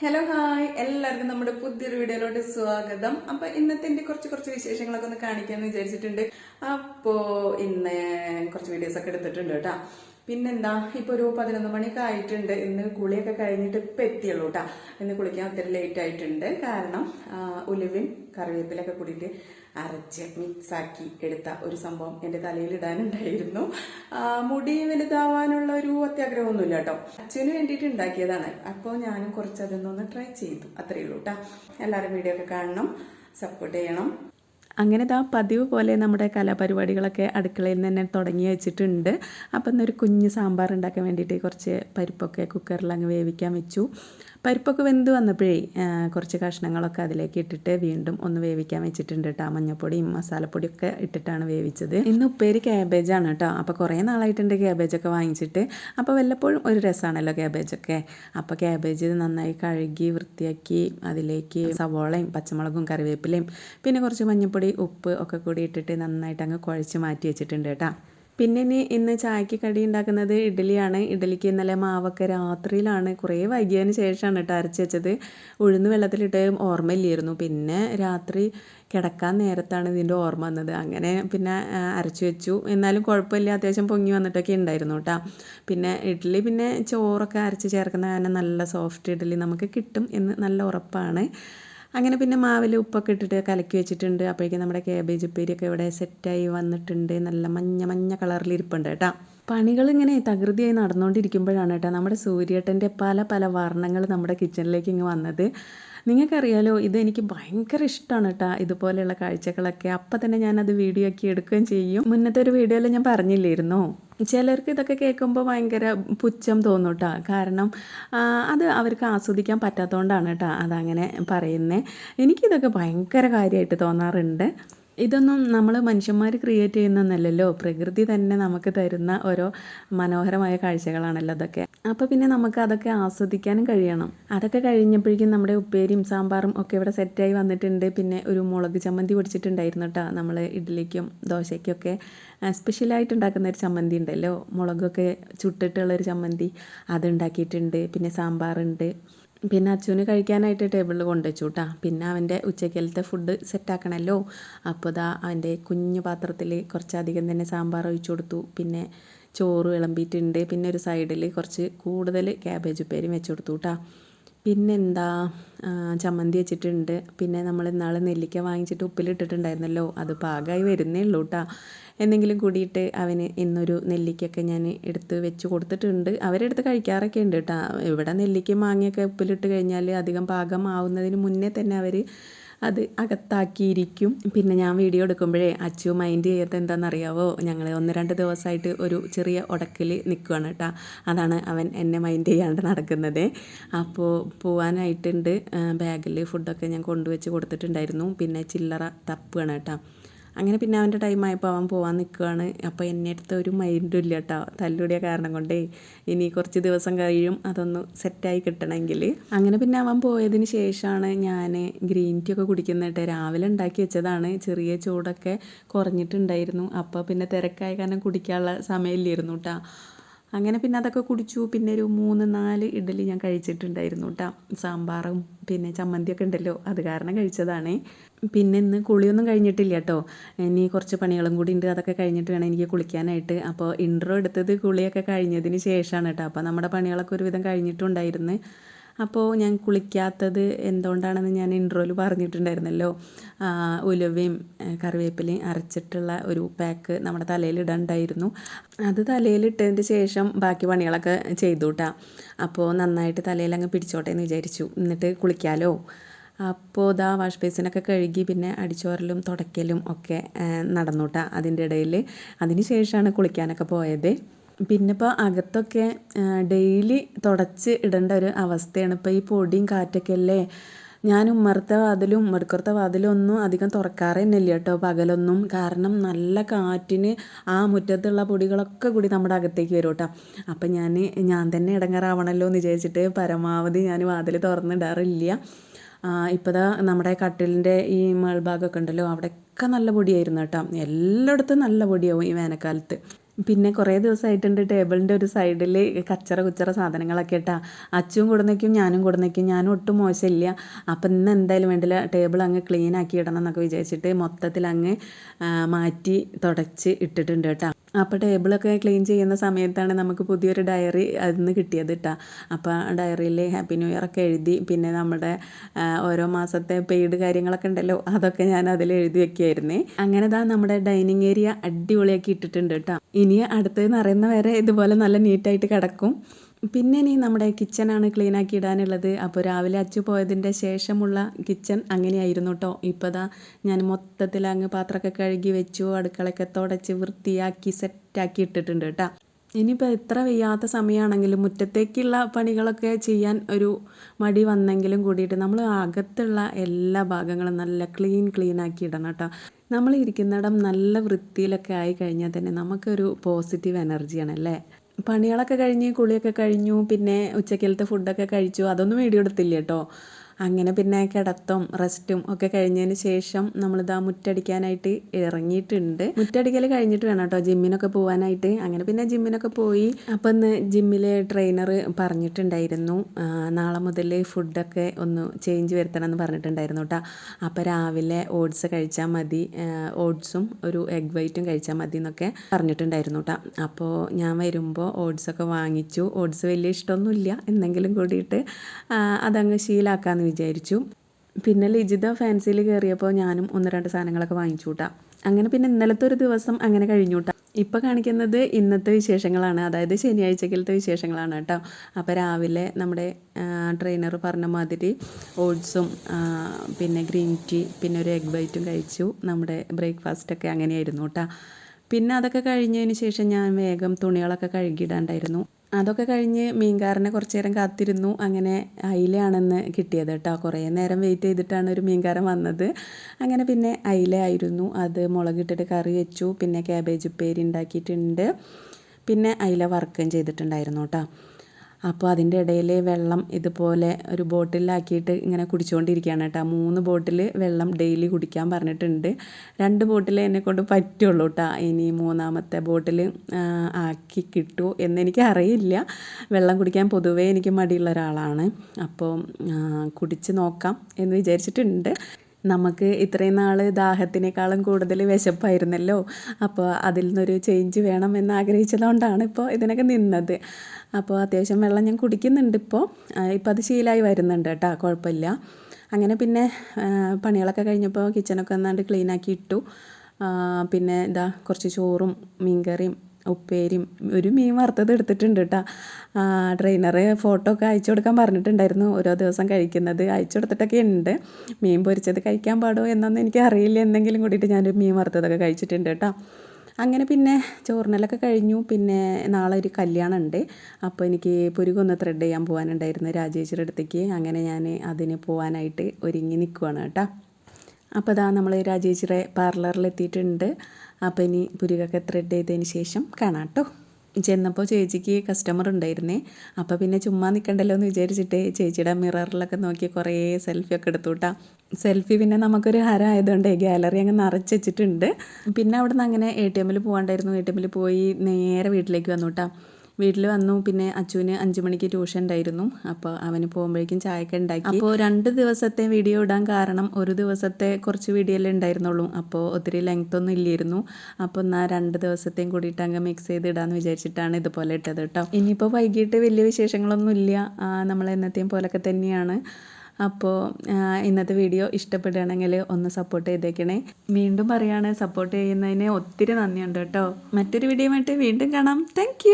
Hello hi എല്ലാവർക്കും നമ്മുടെ പുതിയൊരു വീഡിയോയിലോട്ട് സ്വാഗതം. അപ്പൊ ഇന്നത്തെ എന്റെ കുറച്ച് കുറച്ച് വിശേഷങ്ങളൊക്കെ ഒന്ന് കാണിക്കാന്ന് വിചാരിച്ചിട്ടുണ്ട്. അപ്പോ ഇന്ന് കുറച്ച് വീഡിയോസ് ഒക്കെ എടുത്തിട്ടുണ്ട് കേട്ടാ. പിന്നെന്താ ഇപ്പൊ ഒരു പതിനൊന്ന് മണിയൊക്കെ ആയിട്ടുണ്ട്. ഇന്ന് കുളിയൊക്കെ കഴിഞ്ഞിട്ട് ഇപ്പൊ എത്തിയുള്ളൂ കേട്ടാ. ഇന്ന് കുളിക്കാൻ ഒത്തിരി ലേറ്റ് ആയിട്ടുണ്ട്. കാരണം ഉലുവിൻ കറിവേപ്പിലൊക്കെ കൂടിയിട്ട് അരച്ച് മിക്സാക്കി എടുത്ത ഒരു സംഭവം എന്റെ തലയിൽ ഇടാനുണ്ടായിരുന്നു മുടി വലുതാവാനുള്ള ഒരു അത്യാഗ്രഹമൊന്നുമില്ല കേട്ടോ. അച്ഛന് വേണ്ടിയിട്ട് ഉണ്ടാക്കിയതാണ്. അപ്പോൾ ഞാനും കുറച്ച് അതൊന്നൊന്ന് ട്രൈ ചെയ്തു. അത്രയേ ഉള്ളൂ കേട്ടോ. എല്ലാവരും വീഡിയോ ഒക്കെ കാണണം സപ്പോർട്ട് ചെയ്യണം. അങ്ങനെ ഇതാ പതിവ് പോലെ നമ്മുടെ കലാപരിപാടികളൊക്കെ അടുക്കളയിൽ തന്നെ തുടങ്ങി വെച്ചിട്ടുണ്ട്. അപ്പം ഇന്നൊരു കുഞ്ഞ് സാമ്പാർ ഉണ്ടാക്കാൻ വേണ്ടിയിട്ട് കുറച്ച് പരിപ്പൊക്കെ കുക്കറിൽ അങ്ങ് വേവിക്കാൻ വെച്ചു. പരിപ്പൊക്കെ വെന്ത് വന്നപ്പോഴേ കുറച്ച് കഷ്ണങ്ങളൊക്കെ അതിലേക്ക് ഇട്ടിട്ട് വീണ്ടും ഒന്ന് വേവിക്കാൻ വെച്ചിട്ടുണ്ട് കേട്ടോ. മഞ്ഞപ്പൊടിയും മസാലപ്പൊടിയൊക്കെ ഇട്ടിട്ടാണ് വേവിച്ചത്. ഇന്ന് ഉപ്പേരി ക്യാബേജാണ് കേട്ടോ. അപ്പോൾ കുറേ നാളായിട്ടുണ്ട് ക്യാബേജൊക്കെ വാങ്ങിച്ചിട്ട്. അപ്പോൾ വല്ലപ്പോഴും ഒരു രസമാണല്ലോ ക്യാബേജൊക്കെ അപ്പോൾ ക്യാബേജ് നന്നായി കഴുകി വൃത്തിയാക്കി അതിലേക്ക് സവോളയും പച്ചമുളകും കറിവേപ്പിലയും പിന്നെ കുറച്ച് മഞ്ഞൾപ്പൊടി ഉപ്പ് ഒക്കെ കൂടി ഇട്ടിട്ട് നന്നായിട്ട് അങ്ങ് കുഴച്ച് മാറ്റി വെച്ചിട്ടുണ്ട് കേട്ടോ. പിന്നെ ഇനി ഇന്ന് ചായക്ക് കടി ഉണ്ടാക്കുന്നത് ഇഡ്ഡലിയാണ്. ഇഡ്ഡലിക്ക് ഇന്നലെ മാവൊക്കെ രാത്രിയിലാണ്. കുറേ വൈകിയതിന് ശേഷമാണ് കേട്ടോ അരച്ച് വെച്ചത്. ഉഴുന്ന് വെള്ളത്തിലിട്ട് ഓർമ്മയില്ലായിരുന്നു. പിന്നെ രാത്രി കിടക്കാൻ നേരത്താണ് ഇതിന്റെ ഓർമ്മ വന്നത്. അങ്ങനെ പിന്നെ അരച്ചു വെച്ചു. എന്നാലും കുഴപ്പമില്ല. അത്യാവശ്യം പൊങ്ങി വന്നിട്ടൊക്കെ ഉണ്ടായിരുന്നു കേട്ടോ. പിന്നെ ഇഡ്ഡലി പിന്നെ ചോറൊക്കെ അരച്ച് ചേർക്കുന്ന കാരണം നല്ല സോഫ്റ്റ് ഇഡ്ഡലി നമുക്ക് കിട്ടും എന്ന് നല്ല ഉറപ്പാണ്. അങ്ങനെ പിന്നെ മാവിൽ ഉപ്പൊക്കെ ഇട്ടിട്ട് കലക്കി വെച്ചിട്ടുണ്ട്. അപ്പോഴേക്കും നമ്മുടെ കേബേജ് ഉപ്പേരിയൊക്കെ ഇവിടെ സെറ്റായി വന്നിട്ടുണ്ട്. നല്ല മഞ്ഞ മഞ്ഞ കളറിൽ ഇരിപ്പുണ്ട് കേട്ടോ. പണികൾ ഇങ്ങനെ തകൃതിയായി നടന്നുകൊണ്ടിരിക്കുമ്പോഴാണ് കേട്ടോ നമ്മുടെ സൂര്യേട്ടന്റെ പല പല വർണങ്ങൾ നമ്മുടെ കിച്ചണിലേക്ക് ഇങ്ങ് വന്നത്. നിങ്ങൾക്കറിയാലോ ഇത് എനിക്ക് ഭയങ്കര ഇഷ്ടമാണ് കേട്ടോ ഇതുപോലെയുള്ള കാഴ്ചകളൊക്കെ. അപ്പം തന്നെ ഞാനത് വീഡിയോ ആക്കി എടുക്കുകയും ചെയ്യും. മുന്നത്തെ ഒരു വീഡിയോയിൽ ഞാൻ പറഞ്ഞില്ലായിരുന്നോ ചിലർക്ക് ഇതൊക്കെ കേൾക്കുമ്പോൾ ഭയങ്കര പുച്ഛം തോന്നും കേട്ടോ കാരണം അത് അവർക്ക് ആസ്വദിക്കാൻ പറ്റാത്തതുകൊണ്ടാണ് കേട്ടോ അതങ്ങനെ പറയുന്നത് എനിക്കിതൊക്കെ ഭയങ്കര കാര്യമായിട്ട് തോന്നാറുണ്ട്. ഇതൊന്നും നമ്മൾ മനുഷ്യന്മാർ ക്രിയേറ്റ് ചെയ്യുന്നതല്ലല്ലോ. പ്രകൃതി തന്നെ നമുക്ക് തരുന്ന ഓരോ മനോഹരമായ കാഴ്ചകളാണല്ലോ അതൊക്കെ. അപ്പോൾ പിന്നെ നമുക്ക് അതൊക്കെ ആസ്വദിക്കാനും കഴിയണം. അതൊക്കെ കഴിഞ്ഞപ്പോഴേക്കും നമ്മുടെ ഉപ്പേരിയും സാമ്പാറും ഒക്കെ ഇവിടെ സെറ്റായി വന്നിട്ടുണ്ട്. പിന്നെ ഒരു മുളക് ചമ്മന്തി പൊടിച്ചിട്ടുണ്ടായിരുന്നു കേട്ടോ നമ്മൾ ഇഡ്ഡലിക്കും ദോശയ്ക്കൊക്കെ സ്പെഷ്യലായിട്ട് ഉണ്ടാക്കുന്ന ഒരു ചമ്മന്തി ഉണ്ടല്ലോ. മുളകൊക്കെ ചുട്ടിട്ടുള്ളൊരു ചമ്മന്തി. അതുണ്ടാക്കിയിട്ടുണ്ട് പിന്നെ സാമ്പാറുണ്ട്. പിന്നെ അച്ചുവിന് കഴിക്കാനായിട്ട് ടേബിളിൽ കൊണ്ടുവച്ചു കേട്ടോ പിന്നെ അവന്റെ ഉച്ചക്കലത്തെ ഫുഡ് സെറ്റാക്കണമല്ലോ അപ്പോൾ ഇതാ അവന്റെ കുഞ്ഞു പാത്രത്തിൽ കുറച്ചധികം തന്നെ സാമ്പാർ ഒഴിച്ചു കൊടുത്തു. പിന്നെ ചോറ് വിളമ്പിയിട്ടുണ്ട്. പിന്നെ ഒരു സൈഡിൽ കുറച്ച് കൂടുതൽ ക്യാബേജ് ഉപ്പേരിയും വെച്ചു കൊടുത്തു കേട്ടോ പിന്നെന്താ? ചമ്മന്തി വെച്ചിട്ടുണ്ട്. പിന്നെ നമ്മൾ ഇന്നാൾ നെല്ലിക്ക വാങ്ങിച്ചിട്ട് ഉപ്പിലിട്ടിട്ടുണ്ടായിരുന്നല്ലോ. അത് പാകമായി വരുന്നേ ഉള്ളൂ കേട്ടോ എന്തെങ്കിലും കൂടിയിട്ട് അവന് ഇന്നൊരു നെല്ലിക്കൊക്കെ ഞാൻ എടുത്ത് വെച്ച് കൊടുത്തിട്ടുണ്ട്. അവരെടുത്ത് കഴിക്കാറൊക്കെ ഉണ്ട് കേട്ടോ ഇവിടെ നെല്ലിക്കയും മാങ്ങയൊക്കെ ഉപ്പിലിട്ട് കഴിഞ്ഞാൽ അധികം പാകമാവുന്നതിന് മുന്നേ തന്നെ അവർ അത് അകത്താക്കിയിരിക്കും. പിന്നെ ഞാൻ വീഡിയോ എടുക്കുമ്പോഴേ അച്ചു മൈൻഡ് ചെയ്യാത്ത എന്താണെന്നറിയാവോ? ഞങ്ങൾ ഒന്ന് രണ്ട് ദിവസമായിട്ട് ഒരു ചെറിയ ഉടക്കിൽ നിൽക്കുകയാണ് കേട്ടോ. അതാണ് അവൻ എന്നെ മൈൻഡ് ചെയ്യാണ്ട് നടക്കുന്നത്. അപ്പോൾ പോവാനായിട്ടുണ്ട്. ബാഗിൽ ഫുഡൊക്കെ ഞാൻ കൊണ്ടുവച്ച് കൊടുത്തിട്ടുണ്ടായിരുന്നു. പിന്നെ ചില്ലറ തപ്പുകയാണ് കേട്ടോ. അങ്ങനെ പിന്നെ അവന്റെ ടൈമായപ്പോൾ അവൻ പോവാൻ നിൽക്കുകയാണ് അപ്പോൾ എന്നെ അടുത്ത് ഒരു മൈൻഡും ഇല്ല കേട്ടോ തല്ലുടിയ കാരണം കൊണ്ടേ ഇനി കുറച്ച് ദിവസം കഴിയും. അതൊന്ന് സെറ്റായി കിട്ടണമെങ്കിൽ അങ്ങനെ പിന്നെ അവൻ പോയതിന് ശേഷമാണ് ഞാൻ ഗ്രീൻ ടീ ഒക്കെ കുടിക്കുന്നിട്ട് രാവിലെ ഉണ്ടാക്കി വെച്ചതാണ്. ചെറിയ ചൂടൊക്കെ കുറഞ്ഞിട്ടുണ്ടായിരുന്നു. അപ്പോൾ പിന്നെ തിരക്കായ കാരണം കുടിക്കാനുള്ള സമയമില്ലായിരുന്നു കേട്ടോ അങ്ങനെ പിന്നെ അതൊക്കെ കുടിച്ചു. പിന്നെ ഒരു മൂന്ന് നാല് ഇഡ്ഡലി ഞാൻ കഴിച്ചിട്ടുണ്ടായിരുന്നു കേട്ടോ സാമ്പാറും പിന്നെ ചമ്മന്തിയൊക്കെ ഉണ്ടല്ലോ അത് കാരണം കഴിച്ചതാണ്. പിന്നെ ഇന്ന് കുളിയൊന്നും കഴിഞ്ഞിട്ടില്ല കേട്ടോ ഇനി കുറച്ച് പണികളും കൂടി ഉണ്ട് അതൊക്കെ കഴിഞ്ഞിട്ട് വേണം എനിക്ക് കുളിക്കാനായിട്ട്. അപ്പോൾ ഇൻട്രോ എടുത്തത് കുളിയൊക്കെ കഴിഞ്ഞതിന് ശേഷമാണ് കേട്ടോ അപ്പോൾ നമ്മുടെ പണികളൊക്കെ ഒരുവിധം കഴിഞ്ഞിട്ടുണ്ടായിരുന്നു. അപ്പോൾ ഞാൻ കുളിക്കാത്തത് എന്തുകൊണ്ടാണെന്ന് ഞാൻ ഇൻട്രോയിൽ പറഞ്ഞിട്ടുണ്ടായിരുന്നല്ലോ. ഉലുവയും കറിവേപ്പിലയും അരച്ചിട്ടുള്ള ഒരു പാക്ക് നമ്മുടെ തലയിൽ ഇടണ്ടായിരുന്നു. അത് തലയിലിട്ടതിന്റെ ശേഷം ബാക്കി പണികളൊക്കെ ചെയ്തു കേട്ടോ അപ്പോൾ നന്നായിട്ട് തലയിൽ അങ്ങ് പിടിച്ചോട്ടെ എന്ന് വിചാരിച്ചു. എന്നിട്ട് കുളിക്കാലോ. അപ്പോൾ ഇതാ വാഷ് ബേസിനൊക്കെ കഴുകി പിന്നെ അടിച്ചോറലും തുടയ്ക്കലും ഒക്കെ നടന്നുട്ടാ അതിന്റെ ഇടയിൽ. അതിന് ശേഷമാണ് കുളിക്കാനൊക്കെ പോയത്. പിന്നെ ഇപ്പോൾ അകത്തൊക്കെ ഡെയിലി തുടച്ച് ഇടേണ്ട ഒരു അവസ്ഥയാണ്. ഇപ്പോൾ ഈ പൊടിയും കാറ്റൊക്കെ അല്ലേ? ഞാൻ ഉമ്മറത്തെ വാതിലും ഉമ്മറക്കുറത്തെ വാതിലും ഒന്നും അധികം തുറക്കാറേ തന്നെയില്ല കേട്ടോ. പകലൊന്നും. കാരണം നല്ല കാറ്റിന് ആ മുറ്റത്തുള്ള പൊടികളൊക്കെ കൂടി നമ്മുടെ അകത്തേക്ക് വരും കേട്ടോ. അപ്പം ഞാൻ ഞാൻ തന്നെ ഇടങ്ങാറാവണമല്ലോ എന്ന് വിചാരിച്ചിട്ട് പരമാവധി ഞാൻ വാതിൽ തുറന്നിടാറില്ല. ഇപ്പോൾ ദാ നമ്മുടെ കട്ടിലിന്റെ ഈ മേൾഭാഗമൊക്കെ ഉണ്ടല്ലോ അവിടെയൊക്കെ നല്ല പൊടിയായിരുന്നു കേട്ടോ. എല്ലായിടത്തും നല്ല പൊടിയാവും ഈ വേനൽക്കാലത്ത്. പിന്നെ കുറേ ദിവസമായിട്ടുണ്ട് ടേബിളിന്റെ ഒരു സൈഡിൽ കച്ചറ കുച്ചറ സാധനങ്ങളൊക്കെ ഇട്ടാ. അച്ചും കൊടുന്നേക്കും ഞാനും കൊടുന്നേക്കും ഞാനും ഒട്ടും മോശമില്ല. അപ്പം ഇന്ന് എന്തായാലും വേണ്ടില്ല ടേബിൾ അങ്ങ് ക്ലീൻ ആക്കി ഇടണം എന്നൊക്കെ വിചാരിച്ചിട്ട് മൊത്തത്തിൽ അങ്ങ് മാറ്റി തുടച്ച് ഇട്ടിട്ടുണ്ട് കേട്ടോ. അപ്പോൾ ടേബിളൊക്കെ ക്ലീൻ ചെയ്യുന്ന സമയത്താണ് നമുക്ക് പുതിയൊരു ഡയറി അതിൽ നിന്ന് കിട്ടിയത് കേട്ടോ അപ്പോൾ ഡയറിയിൽ ഹാപ്പി ന്യൂ ഇയർ ഒക്കെ എഴുതി പിന്നെ നമ്മുടെ ഓരോ മാസത്തെ പെയ്ഡ് കാര്യങ്ങളൊക്കെ ഉണ്ടല്ലോ അതൊക്കെ ഞാൻ അതിൽ എഴുതി വെക്കുകയായിരുന്നേ അങ്ങനെ താ നമ്മുടെ ഡൈനിങ് ഏരിയ അടിപൊളിയാക്കി ഇട്ടിട്ടുണ്ട് കേട്ടോ ഇനി അടുത്തത് നിറയുന്ന വരെ ഇതുപോലെ നല്ല നീറ്റായിട്ട് കിടക്കും. പിന്നെ ഇനി നമ്മുടെ കിച്ചണാണ് ക്ലീൻ ആക്കി ഇടാനുള്ളത് അപ്പോൾ രാവിലെ അച്ചു പോയതിന്റെ ശേഷമുള്ള കിച്ചൺ അങ്ങനെയായിരുന്നു കേട്ടോ ഇപ്പോൾ ദാ ഞാൻ മൊത്തത്തിൽ അങ്ങ് പാത്രമൊക്കെ കഴുകി വെച്ചു അടുക്കളയൊക്കെ തുടച്ച് വൃത്തിയാക്കി സെറ്റാക്കി ഇട്ടിട്ടുണ്ട് കേട്ടോ ഇനിയിപ്പോൾ എത്ര വയ്യാത്ത സമയമാണെങ്കിലും മുറ്റത്തേക്കുള്ള പണികളൊക്കെ ചെയ്യാൻ ഒരു മടി വന്നെങ്കിലും കൂടിയിട്ട് നമ്മൾ അകത്തുള്ള എല്ലാ ഭാഗങ്ങളും നല്ല ക്ലീൻ ക്ലീൻ ആക്കി ഇടണം കേട്ടോ നമ്മൾ ഇരിക്കുന്നിടം നല്ല വൃത്തിയിലൊക്കെ ആയി കഴിഞ്ഞാൽ തന്നെ നമുക്കൊരു പോസിറ്റീവ് എനർജിയാണ് അല്ലേ? പണികളൊക്കെ കഴിഞ്ഞ് കുളിയൊക്കെ കഴിഞ്ഞു പിന്നെ ഉച്ചക്കലത്തെ ഫുഡൊക്കെ കഴിച്ചു. അതൊന്നും വീഡിയോ എടുത്തില്ല കേട്ടോ. അങ്ങനെ പിന്നെ കിടത്തും റെസ്റ്റും ഒക്കെ കഴിഞ്ഞതിന് ശേഷം നമ്മളിതാ മുറ്റടിക്കാനായിട്ട് ഇറങ്ങിയിട്ടുണ്ട്. മുറ്റടിക്കൽ കഴിഞ്ഞിട്ട് വേണം കേട്ടോ ജിമ്മിനൊക്കെ പോകാനായിട്ട് അങ്ങനെ പിന്നെ ജിമ്മിനൊക്കെ പോയി. അപ്പം ഇന്ന് ജിമ്മിലെ ട്രെയിനർ പറഞ്ഞിട്ടുണ്ടായിരുന്നു. നാളെ മുതൽ ഫുഡൊക്കെ ഒന്ന് ചേഞ്ച് വരുത്തണം എന്ന് പറഞ്ഞിട്ടുണ്ടായിരുന്നു കേട്ടോ അപ്പോൾ രാവിലെ ഓട്സ് കഴിച്ചാൽ മതി. ഓട്സും ഒരു എഗ് വൈറ്റും കഴിച്ചാൽ മതി എന്നൊക്കെ പറഞ്ഞിട്ടുണ്ടായിരുന്നു കേട്ടോ അപ്പോൾ ഞാൻ വരുമ്പോൾ ഓട്സൊക്കെ വാങ്ങിച്ചു. ഓട്സ് വലിയ ഇഷ്ടമൊന്നുമില്ല. എന്തെങ്കിലും കൂടിയിട്ട് അതങ്ങ് ശീലാക്കാമെന്ന് വിചാരിച്ചു. പിന്നെ ലിജിത ഫാൻസിയിൽ കയറിയപ്പോൾ ഞാനും ഒന്ന് രണ്ട് സാധനങ്ങളൊക്കെ വാങ്ങിച്ചു കൂട്ടാം അങ്ങനെ പിന്നെ ഇന്നലത്തെ ഒരു ദിവസം അങ്ങനെ കഴിഞ്ഞു കൂട്ടാ ഇപ്പോൾ കാണിക്കുന്നത് ഇന്നത്തെ വിശേഷങ്ങളാണ്. അതായത് ശനിയാഴ്ചക്കലത്തെ വിശേഷങ്ങളാണ് കേട്ടോ. അപ്പോൾ രാവിലെ നമ്മുടെ ട്രെയിനർ പറഞ്ഞ മാതിരി ഓട്സും പിന്നെ ഗ്രീൻ ടീ പിന്നെ ഒരു എഗ് ബൈറ്റും കഴിച്ചു. നമ്മുടെ ബ്രേക്ക്ഫാസ്റ്റൊക്കെ അങ്ങനെയായിരുന്നു കേട്ടോ. പിന്നെ അതൊക്കെ കഴിഞ്ഞതിന് ശേഷം ഞാൻ വേഗം തുണികളൊക്കെ കഴുകിയിടാണ്ടായിരുന്നു. അതൊക്കെ കഴിഞ്ഞ് മീൻകാരനെ കുറച്ച് നേരം കാത്തിരുന്നു. അങ്ങനെ അയിലയാണെന്ന് കിട്ടിയത് കേട്ടോ. കുറേ നേരം വെയിറ്റ് ചെയ്തിട്ടാണ് ഒരു മീൻകാരൻ വന്നത്. അങ്ങനെ പിന്നെ അയില ആയിരുന്നു അത് മുളകിട്ടിട്ട് കറി വെച്ചു. പിന്നെ ക്യാബേജ് ഉപ്പേരി ഉണ്ടാക്കിയിട്ടുണ്ട്. പിന്നെ അയില വറുക്കുകയും ചെയ്തിട്ടുണ്ടായിരുന്നു കേട്ടോ. അപ്പോൾ അതിന്റെ ഇടയിൽ വെള്ളം ഇതുപോലെ ഒരു ബോട്ടിലാക്കിയിട്ട് ഇങ്ങനെ കുടിച്ചുകൊണ്ടിരിക്കുകയാണ് കേട്ടോ. മൂന്ന് ബോട്ടിൽ വെള്ളം ഡെയിലി കുടിക്കാൻ പറഞ്ഞിട്ടുണ്ട്. രണ്ട് ബോട്ടിൽ എന്നെ കൊണ്ട് പറ്റുള്ളൂ കേട്ടോ. ഇനി മൂന്നാമത്തെ ബോട്ടിൽ ആക്കി കിട്ടുമോ എന്നെനിക്ക് അറിയില്ല വെള്ളം കുടിക്കാൻ പൊതുവേ എനിക്ക് മടിയുള്ള ഒരാളാണ്. അപ്പോൾ കുടിച്ച് നോക്കാം എന്ന് വിചാരിച്ചിട്ടുണ്ട്. നമുക്ക് ഇത്രയും നാൾ ദാഹത്തിനേക്കാളും കൂടുതൽ വിശപ്പായിരുന്നല്ലോ. അപ്പോൾ അതിൽ നിന്നൊരു ചേഞ്ച് വേണം എന്ന് ആഗ്രഹിച്ചതുകൊണ്ടാണ് ഇപ്പോൾ ഇതിനൊക്കെ നിന്നത്. അപ്പോൾ അത്യാവശ്യം വെള്ളം ഞാൻ കുടിക്കുന്നുണ്ട് ഇപ്പോൾ ഇപ്പോൾ അത് ശീലമായി വരുന്നുണ്ട് കേട്ടോ കുഴപ്പമില്ല. അങ്ങനെ പിന്നെ പണികളൊക്കെ കഴിഞ്ഞപ്പോൾ കിച്ചണൊക്കെ ഒന്നാണ്ട് ക്ലീൻ ആക്കി ഇട്ടു. പിന്നെ ഇതാ കുറച്ച് ചോറും മീൻകറിയും ഉപ്പേരിയും ഒരു മീൻ വറുത്തത് എടുത്തിട്ടുണ്ട് കേട്ടോ. ട്രെയിനർ ഫോട്ടോ ഒക്കെ അയച്ചു കൊടുക്കാൻ പറഞ്ഞിട്ടുണ്ടായിരുന്നു ഓരോ ദിവസം കഴിക്കുന്നത്. അയച്ചു കൊടുത്തിട്ടൊക്കെ ഉണ്ട്. മീൻ പൊരിച്ചത് കഴിക്കാൻ പാടുമോ എന്നൊന്നും എനിക്ക് അറിയില്ല എന്തെങ്കിലും കൂടിയിട്ട് ഞാനൊരു മീൻ വറുത്തതൊക്കെ കഴിച്ചിട്ടുണ്ട് കേട്ടോ. അങ്ങനെ പിന്നെ ചോറിനലൊക്കെ കഴിഞ്ഞു. പിന്നെ നാളെ ഒരു കല്യാണം ഉണ്ട് അപ്പോൾ എനിക്ക് പുരുകൊന്ന് ത്രെഡ് ചെയ്യാൻ പോകാനുണ്ടായിരുന്നു രാജേശ്വരി അടുത്തേക്ക്. അങ്ങനെ ഞാൻ അതിന് പോകാനായിട്ട് ഒരുങ്ങി നിൽക്കുവാണ് കേട്ടോ. അപ്പോൾ ഇതാ നമ്മൾ രാജേശ്വരി പാർലറിൽ എത്തിയിട്ടുണ്ട് അപ്പോൾ ഇനി പുരുകൊക്കെ ത്രെഡ് ചെയ്തതിന് ശേഷം കാണാം കേട്ടോ. ചെന്നപ്പോൾ ചേച്ചിക്ക് കസ്റ്റമർ ഉണ്ടായിരുന്നേ. അപ്പോൾ പിന്നെ ചുമ്മാ നിൽക്കണ്ടല്ലോ എന്ന് വിചാരിച്ചിട്ട് ചേച്ചിയുടെ മിററിലൊക്കെ നോക്കി കുറേ സെൽഫി ഒക്കെ എടുത്തു കേട്ടോ സെൽഫി പിന്നെ നമുക്കൊരു ഹരം ആയതുകൊണ്ട് ഗാലറി അങ്ങ് നിറച്ച് വെച്ചിട്ടുണ്ട്. പിന്നെ അവിടെ നിന്ന് അങ്ങനെ എ ടി എമ്മിൽ പോകാണ്ടായിരുന്നു എ ടി എമ്മിൽ പോയി നേരെ വീട്ടിലേക്ക് വന്നു കേട്ടോ വീട്ടിൽ വന്നു. പിന്നെ അച്ചുവിന് അഞ്ചു മണിക്ക് ട്യൂഷൻ ഉണ്ടായിരുന്നു. അപ്പോൾ അവന് പോകുമ്പോഴേക്കും ചായക്ക ഉണ്ടാക്കി. അപ്പോൾ രണ്ട് ദിവസത്തെ വീഡിയോ ഇടാൻ കാരണം ഒരു ദിവസത്തെ കുറച്ച് വീഡിയോ അല്ലേ ഉണ്ടായിരുന്നുള്ളൂ. അപ്പോൾ ഒത്തിരി ലെങ്ത് ഒന്നും ഇല്ലായിരുന്നു. അപ്പോൾ എന്നാൽ രണ്ട് ദിവസത്തെയും കൂടിയിട്ട് അങ്ങ് മിക്സ് ചെയ്ത് ഇടാന്ന് വിചാരിച്ചിട്ടാണ് ഇതുപോലെ ഇട്ടത് കേട്ടോ ഇനിയിപ്പോൾ വൈകിട്ട് വലിയ വിശേഷങ്ങളൊന്നും ഇല്ല. നമ്മൾ എന്നത്തെയും പോലൊക്കെ തന്നെയാണ്. അപ്പോൾ ഇന്നത്തെ വീഡിയോ ഇഷ്ടപ്പെടുകയാണെങ്കിൽ ഒന്ന് സപ്പോർട്ട് ചെയ്തേക്കണേ. വീണ്ടും പറയാണ് സപ്പോർട്ട് ചെയ്യുന്നതിന് ഒത്തിരി നന്ദിയുണ്ട് കേട്ടോ മറ്റൊരു വീഡിയോ വീണ്ടും കാണാം. താങ്ക്